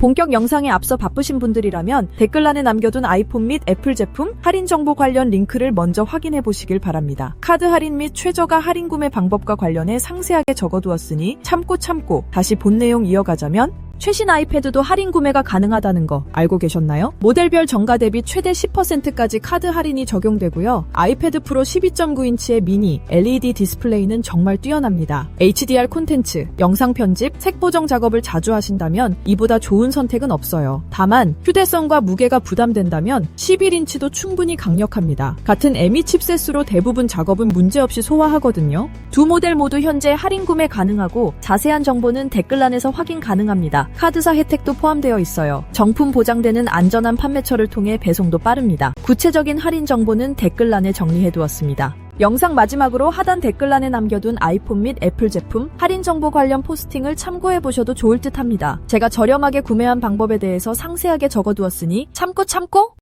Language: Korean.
본격 영상에 앞서 바쁘신 분들이라면 댓글란에 남겨둔 아이폰 및 애플 제품 할인 정보 관련 링크를 먼저 확인해 보시길 바랍니다. 카드 할인 및 최저가 할인 구매 방법과 관련해 상세하게 적어두었으니 참고 참고 다시 본 내용 이어가자면 최신 아이패드도 할인 구매가 가능하다는 거 알고 계셨나요? 모델별 정가 대비 최대 10%까지 카드 할인이 적용되고요. 아이패드 프로 12.9인치의 미니 LED 디스플레이는 정말 뛰어납니다. HDR 콘텐츠, 영상 편집, 색 보정 작업을 자주 하신다면 이보다 좋은 선택은 없어요. 다만 휴대성과 무게가 부담된다면 11인치도 충분히 강력합니다. 같은 M2 칩셋으로 대부분 작업은 문제없이 소화하거든요. 두 모델 모두 현재 할인 구매 가능하고 자세한 정보는 댓글란에서 확인 가능합니다. 카드사 혜택도 포함되어 있어요. 정품 보장되는 안전한 판매처를 통해 배송도 빠릅니다. 구체적인 할인 정보는 댓글란에 정리해두었습니다. 영상 마지막으로 하단 댓글란에 남겨둔 아이폰 및 애플 제품 할인 정보 관련 포스팅을 참고해 보셔도 좋을 듯 합니다. 제가 저렴하게 구매한 방법에 대해서 상세하게 적어두었으니 참고 참고